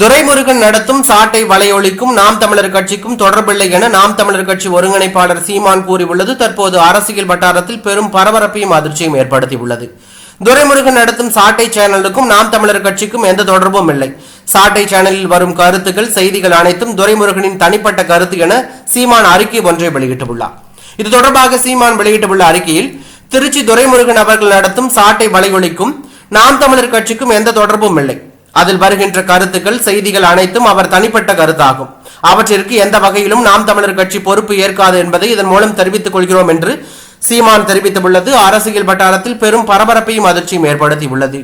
துரைமுருகன் நடத்தும் சாட்டை வலையொலிக்கும் நாம் தமிழர் கட்சிக்கும் தொடர்பில்லை என நாம் தமிழர் கட்சி ஒருங்கிணைப்பாளர் சீமான் கூறியுள்ளது. தற்போது அரசியல் வட்டாரத்தில் பெரும் பரபரப்பையும் அதிர்ச்சியும் ஏற்படுத்தியுள்ளது. துரைமுருகன் நடத்தும் சாட்டை சேனலுக்கும் நாம் தமிழர் கட்சிக்கும் எந்த தொடர்பும் இல்லை. சாட்டை சேனலில் வரும் கருத்துக்கள் செய்திகள் அனைத்தும் துரைமுருகனின் தனிப்பட்ட கருத்து என சீமான் அறிக்கை ஒன்றை வெளியிட்டுள்ளார். இது தொடர்பாக சீமான் வெளியிட்டுள்ள அறிக்கையில் திருச்சி துரைமுருகன் அவர்கள் நடத்தும் சாட்டை வலையொலிக்கும் நாம் தமிழர் கட்சிக்கும் எந்த தொடர்பும் இல்லை. அதில் வருகின்ற கருத்துக்கள் செய்திகள் அனைத்தும் அவர் தனிப்பட்ட கருத்தாகும். அவற்றிற்கு எந்த வகையிலும் நாம் தமிழர் கட்சி பொறுப்பு ஏற்காது என்பதை இதன் மூலம் தெரிவித்துக் கொள்கிறோம் என்று சீமான் தெரிவித்துள்ளது. அரசியல் வட்டாரத்தில் பெரும் பரபரப்பையும் அதிர்ச்சியும் ஏற்படுத்தியுள்ளது.